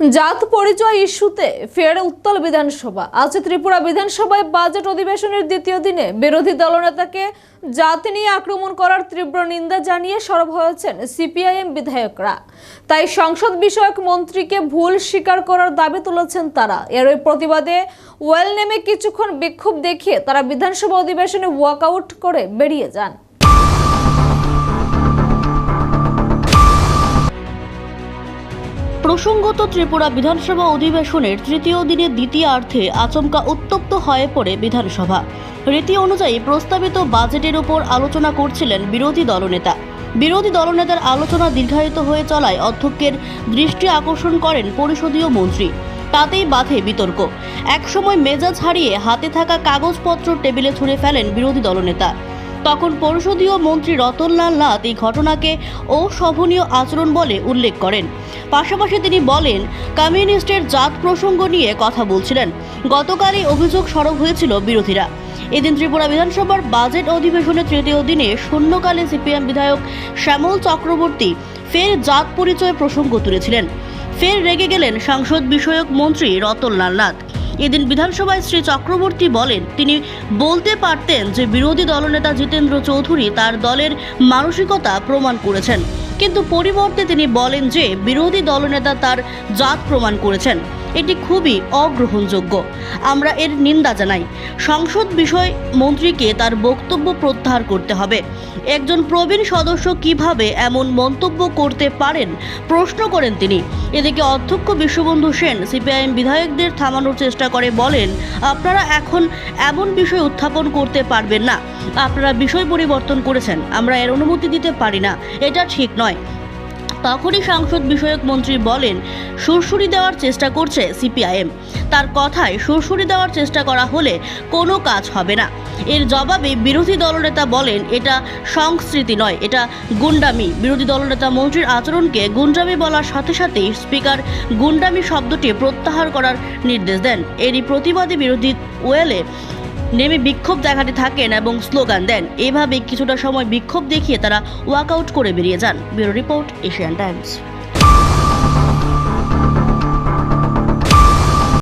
জাত পরিচয় ইস্যুতে ফের উত্তল বিধানসভা। আজ ত্রিপুরা বিধানসভায় বাজেট অধিবেশনের দ্বিতীয় দিনে বিরোধী দলনেতাকে জাতি নিয়ে আক্রমণ করার তীব্র নিন্দা জানিয়ে সরব হয়েছেন সিপিআইএম বিধায়করা। তাই সংসদ বিষয়ক মন্ত্রীকে ভুল স্বীকার করার দাবি তুলেছেন তারা। এর ওই প্রতিবাদে ওয়েল নেমে কিছুক্ষণ বিক্ষোভ দেখিয়ে তারা বিধানসভা অধিবেশনে ওয়াকআউট করে বেরিয়ে যান। প্রসঙ্গত ত্রিপুরা বিধানসভা অধিবেশনের তৃতীয় দিনের দ্বিতীয়ার্ধে আচমকা উত্তপ্ত হয়ে পড়ে বিধানসভা। রীতি অনুযায়ী প্রস্তাবিত বাজেটের উপর আলোচনা করছিলেন বিরোধী দলনেতা। বিরোধী দলনেতার আলোচনা দীর্ঘায়িত হয়ে চলায় অধ্যক্ষের দৃষ্টি আকর্ষণ করেন পরিষদীয় মন্ত্রী। তাতেই বাধে বিতর্ক। একসময় মেজাজ হারিয়ে হাতে থাকা কাগজপত্র টেবিলে ছুঁড়ে ফেলেন বিরোধী দলনেতা। তখন পরিষদীয় মন্ত্রী রতনলাল নাথ এই ঘটনাকে অশোভনীয় আচরণ বলে উল্লেখ করেন। পাশাপাশি তিনি বলেন, কমিউনিস্টের জাত প্রসঙ্গ নিয়ে কথা বলছিলেন। গতকালই অভিযোগ সরব হয়েছিল বিরোধীরা। এদিন ত্রিপুরা বিধানসভার বাজেট অধিবেশনের তৃতীয় দিনে শূন্যকালে সিপিএম বিধায়ক শ্যামল চক্রবর্তী ফের জাত পরিচয় প্রসঙ্গ তুলেছিলেন। ফের রেগে গেলেন সাংসদ বিষয়ক মন্ত্রী রতনলাল নাথ। এদিন বিধানসভায় শ্রী চক্রবর্তী বলেন, তিনি বলতে পারতেন যে বিরোধী দলনেতা জিতেন্দ্র চৌধুরী তার দলের মানসিকতা প্রমাণ করেছেন। কিন্তু পরিবর্তে তিনি বলেন যে বিরোধী দলনেতা তার জাত প্রমাণ করেছেন। এটি খুবই অগ্রহণযোগ্য। আমরা এর নিন্দা জানাই। সংসদ বিষয় মন্ত্রীকে তার বক্তব্য প্রত্যাহার করতে হবে। একজন প্রবীণ সদস্য কীভাবে এমন মন্তব্য করতে পারেন? প্রশ্ন করেন তিনি। এদিকে অধ্যক্ষ বিশ্ববন্ধু সেন সিপিআইএম বিধায়কদের থামানোর চেষ্টা করে বলেন, আপনারা এখন এমন বিষয় উত্থাপন করতে পারবেন না। আপনারা বিষয় পরিবর্তন করেছেন। আমরা এর অনুমতি দিতে পারি না। এটা ঠিক নয়। তখনই সাংসদ বিষয়ক মন্ত্রী বলেন সুরসুরি দেওয়ার চেষ্টা করছে সিপিআইএম। তার কথায় সুরসুরি দেওয়ার চেষ্টা করা হলে কোনো কাজ হবে না। এর জবাবে বিরোধী দলনেতা বলেন, এটা সংস্কৃতি নয়, এটা গুন্ডামি। বিরোধী দলনেতা মন্ত্রীর আচরণকে গুন্ডামি বলার সাথে সাথেই স্পিকার গুন্ডামি শব্দটি প্রত্যাহার করার নির্দেশ দেন। এরই প্রতিবাদী বিরোধী ওয়েলে নেমে বিক্ষোভ দেখাতে থাকেন এবং স্লোগান দেন। এভাবে কিছুটা সময় বিক্ষোভ দেখিয়ে তারা ওয়াকআউট করে বেরিয়ে যান। Bureau report, Asian Times.